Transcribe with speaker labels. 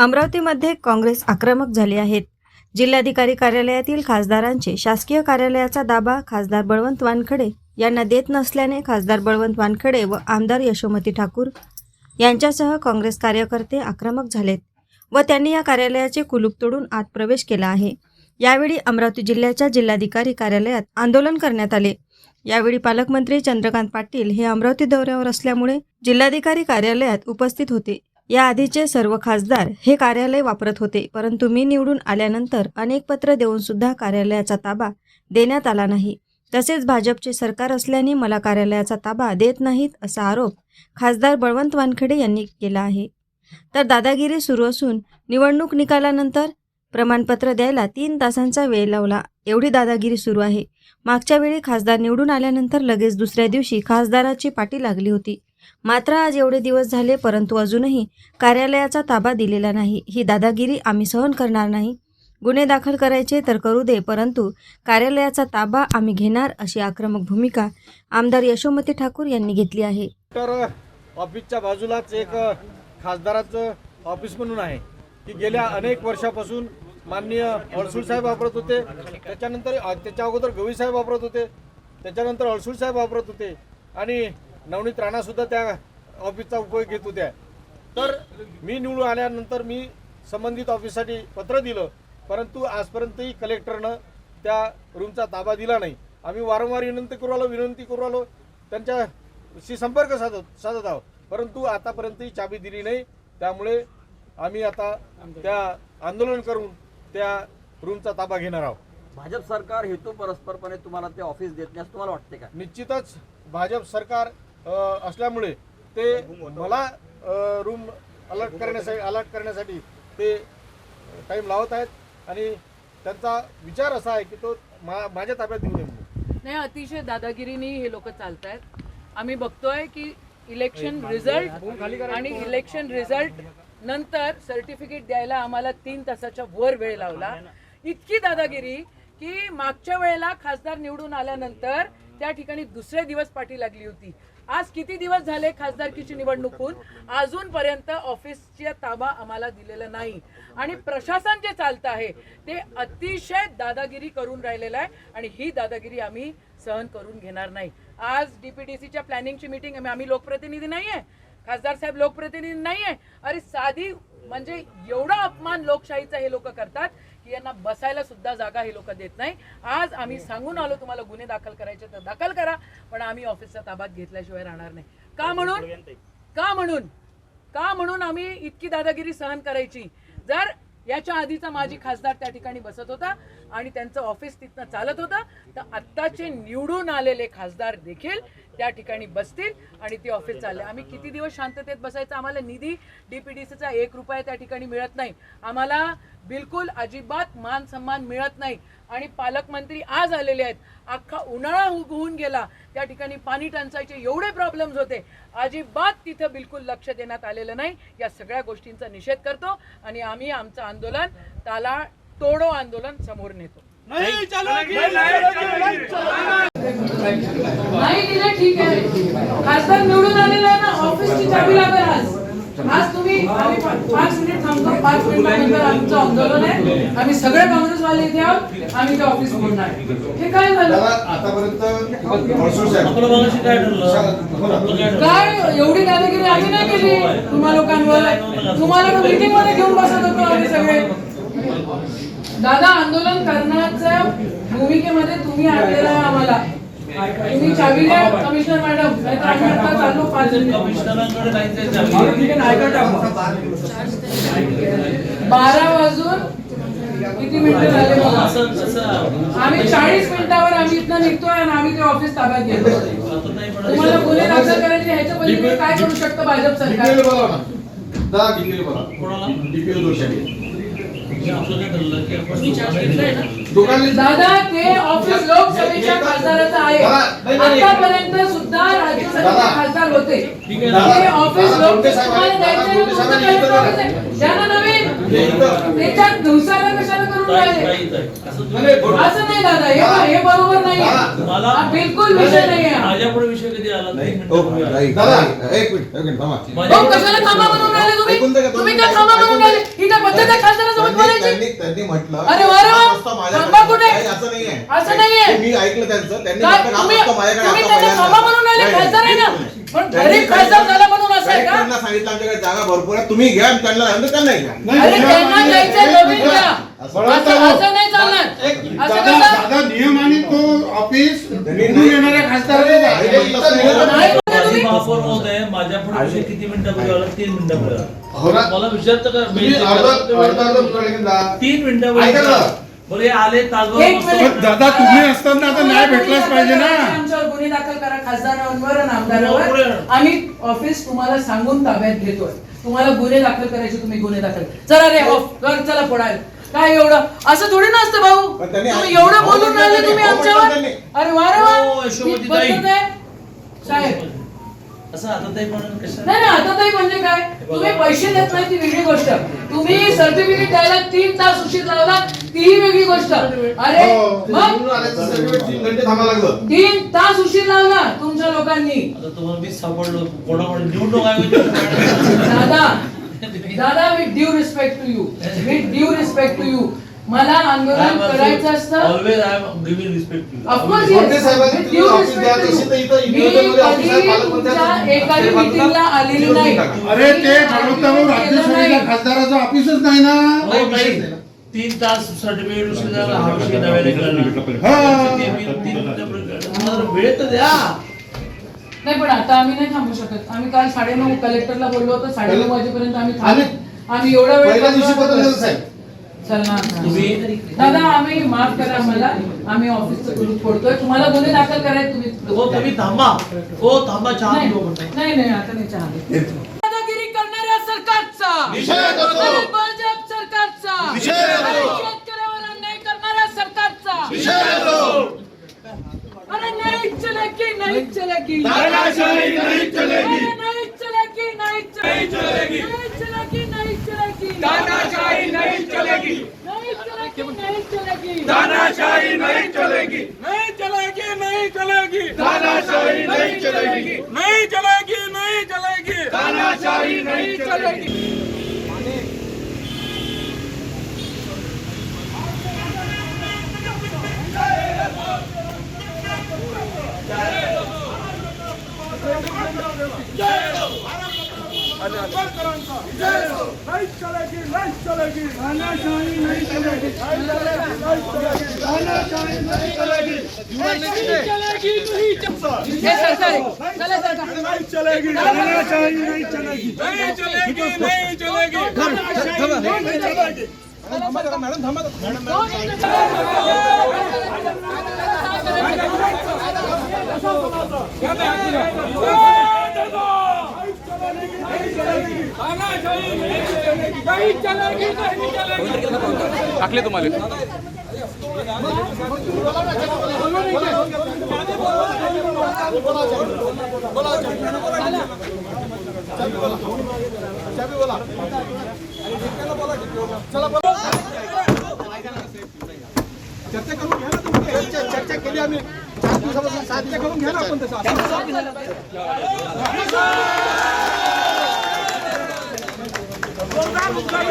Speaker 1: अमरावतीमध्ये काँग्रेस आक्रमक झाली आहेत. जिल्हाधिकारी कार्यालयातील खासदारांचे शासकीय कार्यालयाचा दाबा खासदार बळवंत वानखडे यांना देत नसल्याने खासदार बळवंत वानखडे व आमदार यशोमती ठाकूर यांच्यासह काँग्रेस कार्यकर्ते आक्रमक झालेत व त्यांनी या कार्यालयाचे कुलूप तोडून आत प्रवेश केला आहे. यावेळी अमरावती जिल्ह्याच्या जिल्हाधिकारी कार्यालयात आंदोलन करण्यात आले. यावेळी पालकमंत्री चंद्रकांत पाटील हे अमरावती दौऱ्यावर असल्यामुळे जिल्हाधिकारी कार्यालयात उपस्थित होते. या आधीचे सर्व खासदार हे कार्यालय वापरत होते परंतु मी निवडून आल्यानंतर अनेक पत्र देऊन सुद्धा कार्यालयाचा ताबा देण्यात आला नाही. तसेच भाजपचे सरकार असल्याने मला कार्यालयाचा ताबा देत नाहीत असा आरोप खासदार बळवंत वानखेडे यांनी केला आहे. तर दादागिरी सुरू असून निवडणूक निकालानंतर प्रमाणपत्र द्यायला तीन तासांचा वेळ लावला एवढी दादागिरी सुरू आहे. मागच्या वेळी खासदार निवडून आल्यानंतर लगेच दुसऱ्या दिवशी खासदाराची पाठी लागली होती. मात्र आज एवढे दिवस झाले परंतु अजूनही कार्यालयाचा ताबा दिलेला नाही. ही दादागिरी आम्ही सहन करणार नाही. गुन्हे दाखल करायचे तर करू दे परंतु कार्यालयाचा ताबा आम्ही घेणार अशी आक्रमक भूमिका आमदार यशोमती ठाकूर यांनी घेतली आहे.
Speaker 2: तर ऑफिसच्या बाजूलाच एक खासदाराचं ऑफिस म्हणून आहे. की गेल्या अनेक वर्षापासून माननीय अडसूळ साहेब वापरत होते. त्याच्यानंतर त्याच्या अगोदर गवी साहेब वापरत होते. त्याच्यानंतर अडसूळ साहेब वापरत होते. आणि नवनीत राणासुद्धा त्या ऑफिसचा उपयोग घेत होत्या. तर मी निवडून आल्यानंतर मी संबंधित ऑफिससाठी पत्र दिलं परंतु आजपर्यंतही कलेक्टरनं त्या रूमचा ताबा दिला नाही. आम्ही वारंवार विनंती करू आलो विनंती करू आलो त्यांच्याशी संपर्क साधत साधत आहोत. परंतु आतापर्यंतही चाबी दिली नाही. त्यामुळे आम्ही आता त्या आंदोलन करून त्या रूमचा ताबा घेणार आहोत.
Speaker 3: भाजप सरकार हेतू परस्परपणे तुम्हाला ते ऑफिस देत नाही असं तुम्हाला वाटते का?
Speaker 2: निश्चितच भाजप सरकार असल्यामुळे ते मला रूम अलर्ट करण्यासाठी अलर्ट करण्यासाठी ते टाईम लावत आहेत. आणि त्यांचा विचार असा आहे की तो मा माझ्या ताब्यात देऊ नये
Speaker 4: नाही अतिशय दादागिरीने हे लोक चालत आहेत आम्ही बघतोय की इलेक्शन रिझल्ट आणि इलेक्शन रिझल्ट नंतर सर्टिफिकेट द्यायला आम्हाला तीन तासाच्या वर वेळ लावला. इतकी दादागिरी की मागच्या वेळेला खासदार निवडून आल्यानंतर त्या ठिकाणी दुसरे दिवस पाठी लागली होती. आज किती दिवस झाले खासदारकीची निवडणूक होऊन? अजूनपर्यंत ऑफिसच्या ताबा आम्हाला दिलेला नाही. आणि प्रशासन जे चालतं आहे ते अतिशय दादागिरी करून राहिलेलं आहे आणि ही दादागिरी आम्ही सहन करून घेणार नाही. आज डीपीडीसीच्या प्लॅनिंगची मीटिंग आम्ही आम्ही लोकप्रतिनिधी नाही आहे खासदार साहेब लोकप्रतिनिधी नाही आहे अरे साधी म्हणजे एवढा अपमान लोकशाहीचा हे लोक करतात की यांना बसायला सुद्धा जागा हे लोक देत नाही. आज आम्ही सांगून आलो तुम्हाला गुन्हे दाखल करायचे तर दाखल करा पण आम्ही ऑफिसचा ताब्यात घेतल्याशिवाय राहणार नाही. का म्हणून? का म्हणून? का म्हणून आम्ही इतकी दादागिरी सहन करायची? जर याच्या आधीचा माजी खासदार त्या ठिकाणी बसत होता आणि त्यांचं ऑफिस तिथनं चालत होतं तर आत्ताचे निवडून आलेले खासदार देखील त्या ठिकाणी बसतील आणि ते ऑफिस चालले. आम्ही किती दिवस शांततेत बसायचं? आम्हाला निधी डीपीडीसीचा एक रुपया त्या ठिकाणी मिळत नाही. आम्हाला बिलकुल अजिबात मान सन्मान मिळत नाही. आणि पालकमंत्री आज आलेले आहेत. अख्खा उन्हाळा होऊन गेला. त्या ठिकाणी पाणी टंचाईचे एवढे प्रॉब्लेम्स होते. अजिबात तिथं बिलकुल लक्ष देण्यात आलेलं नाही. या सगळ्या गोष्टींचा निषेध करतो आणि आम्ही आमचं आंदोलन त्याला तोडो आंदोलन समोर नेतो. नाही दिलं ठीक आहे. खासदार निवडून आलेला ना ऑफिसची चाबी लागेल आज. आज तुम्ही आम्ही पाच मिनिट थांबतो पाच मिनिटानंतर आमचं आंदोलन आहे. आम्ही सगळे काँग्रेसवाले इथे आहोत आम्ही ते ऑफिस फोडणार हे काय झालं?
Speaker 5: आतापर्यंत साहेब.
Speaker 4: काय एवढी दादागिरी आम्ही नाही केली तुम्हा लोकांवर. तुम्हाला मीटिंगमध्ये घेऊन बसत होतो आम्ही सगळे. दादा आंदोलन करण्याच्या भूमिकेमध्ये तुम्ही आणलेला आम्हाला. तुम्ही चावी द्या कमिशनर मॅडम. नाहीतर आम्ही आता चाललो पाच बारा वाजून किती मिनिटं झाले आम्ही चाळीस मिनिटावर आम्ही इथनं निघतोय आणि आम्ही ते ऑफिस ताब्यात घेतो तुम्हाला गुन्हे दाखल करायचे ह्याच्या पलीकडे काय करू शकतं भाजप सरकार?
Speaker 5: ना दादा
Speaker 4: ते ऑफिस लोकसभेच्या खासदाराचं आहे. आतापर्यंत सुद्धा राज्यसभेचे. खासदार होते. ते ऑफिस लोकसभेला. द्यायचं त्याच्यात दिवसाला कशाला करून राहिले?
Speaker 5: नाही, नाही,
Speaker 4: असं नाही दादा. हे हे बरोबर नाही. हा बिलकुल विषय नाही आहे
Speaker 6: माझ्यापुढे विषय कधी आला? नाही
Speaker 5: ओ, दादा. एक मिनिट एक मिनिट थांबा.
Speaker 4: भाऊ, कशाला थांबा म्हणून राहिले
Speaker 5: ऐकून
Speaker 4: तुम्ही
Speaker 5: घ्या,
Speaker 4: तुम्ही
Speaker 5: दोन
Speaker 4: का थांबा म्हणून राहिले? ही का त्या खासदारासोबत
Speaker 5: त्यांनी-
Speaker 4: बोलायची?
Speaker 5: त्यांनी त्यांनी म्हटलं
Speaker 4: अरे वा रे वा.
Speaker 5: हा प्रस्ताव माझ्याकडे
Speaker 4: थांबा कुठे?
Speaker 5: नाही, असं नाहीये.
Speaker 4: असं नाहीये.
Speaker 5: ते मी ऐकलं त्यांचं. त्यांनी
Speaker 4: काय?
Speaker 5: म्हटलं हा
Speaker 4: तुम्ही
Speaker 5: माझ्याकडे
Speaker 4: तुम्ही
Speaker 5: आता पहिल्यांदा.
Speaker 4: थांबा म्हणून राहिले
Speaker 5: नाही,
Speaker 4: खासदार आहे ना?
Speaker 5: नाही, नाही.
Speaker 4: पण
Speaker 5: त्यांनी
Speaker 4: गरीब खासदार झाला म्हणून असं आहे का
Speaker 5: कलेक्टरना सांगितलं आमच्याकडे जागा भरपूर आहे तुम्ही घ्या आणि त्यांना लागलं तर त्यांना घ्या
Speaker 4: अरे त्यांना द्यायचं नवीन द्या
Speaker 6: बळवंत
Speaker 4: असं
Speaker 6: भाऊ.
Speaker 4: असं नाही चालणार असं
Speaker 6: दादा
Speaker 4: कसं
Speaker 6: दादा नियम आणि तो ऑफिस निवडून येणाऱ्या खासदाराचा
Speaker 5: नाही,
Speaker 6: आहे.
Speaker 5: नाही, तसं नाही.
Speaker 4: नाही म्हणता
Speaker 7: माजी
Speaker 4: तुम्ही
Speaker 7: महापौर महोदय माझ्या पुढे विषय किती मिनिटं बोलावला तीन मिनिटं बोलावला
Speaker 5: हो ना?
Speaker 7: मला विचारतं का
Speaker 5: तुम्ही अर्धा अर्धा अर्धा पुढे घेऊन जा.
Speaker 7: तीन मिनिटं
Speaker 5: ऐका ना.
Speaker 7: बरं हे आले तासगाव
Speaker 4: एक मिनिट.
Speaker 6: पण दादा तुम्ही असताना आता न्याय भेटलाच पाहिजे ना
Speaker 4: दाखल करा खासदारांवर आणि
Speaker 7: हो,
Speaker 4: आमदारांवर. आम्ही ऑफिस तुम्हाला सांगून ताब्यात घेतोय. तुम्हाला गुन्हे दाखल करायचे तुम्ही गुन्हे दाखल चला रे ऑफ कर चला पडायला काय एवढं? असं थोडी भाऊ?
Speaker 5: त्यांनी
Speaker 4: तुम्ही
Speaker 5: ऐक-
Speaker 4: एवढं
Speaker 5: हो
Speaker 4: बोलून
Speaker 5: म्हटलं
Speaker 4: राहिले तुम्ही
Speaker 5: हो
Speaker 4: आमच्यावर. अरे वा रे वा.
Speaker 7: हो,
Speaker 4: ही. साहेब
Speaker 7: असं आता ते म्हणून कसं
Speaker 4: नाही नाही आता ताई म्हणजे काय? तुम्ही पैसे देत नाही ती वेगळी गोष्ट. तुम्ही सर्टिफिकेट द्यायला तीन तास उशीर लावला तीही वेगळी गोष्ट. अरे
Speaker 5: हो,
Speaker 4: मग?
Speaker 5: तीन घंटे थांबायला लागलं.
Speaker 4: तीन तास उशीर लावला तुमच्या लोकांनी.
Speaker 7: आता तुम्हाला मी सापडलो कोणाकडे निवडणूक आयोगाची
Speaker 4: दादा दादा with due respect to you with due respect to you मला आंदोलन करायचं असतं.
Speaker 7: Always I am giving respect to
Speaker 4: of course. मीटिंगला आलेली नाही.
Speaker 6: अरे ते खासदाराचं ऑफिसच नाही ना?
Speaker 7: तीन तास सर्टिफिकेट वेळ तर द्या.
Speaker 4: नाही पण आता आम्ही नाही थांबू शकत. आम्ही काल साडेनऊ कलेक्टरला बोललो होतो साडेनऊ वाजेपर्यंत आम्ही थांबलो आम्ही एवढा वेळ
Speaker 7: तुम्ही
Speaker 4: दादा आम्ही माफ करा आम्हाला आम्ही ऑफिसचं कुलूप फोडतोय. तुम्हाला गुन्हे दाखल करायचे तुम्ही
Speaker 7: हो तुम्ही थांबा. हो थांबा चहा
Speaker 4: नाही. नाही नाही, आता नाही चहा. दादागिरी करणाऱ्या सरकारचा. भाजप सरकारचा. शेतकऱ्यावर अन्याय करणाऱ्या सरकारचा. अरे नहीं चलेगी नहीं चलेगी
Speaker 6: नहीं चलेगी.
Speaker 4: नहीं चलेगी नहीं चलेगी नहीं चलेगी नहीं चलेगी
Speaker 6: तानाशाही नहीं चलेगी.
Speaker 4: नहीं चलेगी नहीं चलेगी।
Speaker 6: तानाशाही नहीं चलेगी।
Speaker 8: नहीं चलेगी नहीं चलेगी।
Speaker 6: तानाशाही नहीं चलेगी
Speaker 8: लाइट चलेगी नहीं चलेगी
Speaker 6: तानाशाही नहीं चलेगी
Speaker 8: चलेगी चलेगी तानाशाही नहीं चलेगी चलेगी नहीं चलेगी चलेगी
Speaker 4: चला
Speaker 8: नहीं चलेगी नहीं चलेगी नहीं चलेगी नहीं चलेगी तानाशाही
Speaker 9: टाकले तुम्हाला.
Speaker 2: चर्चा करून घ्या ना तुम्ही. चर्चा केली आम्ही चार दिवसापासून सात चर्चा करून घ्या ना आपण तसं चर्चा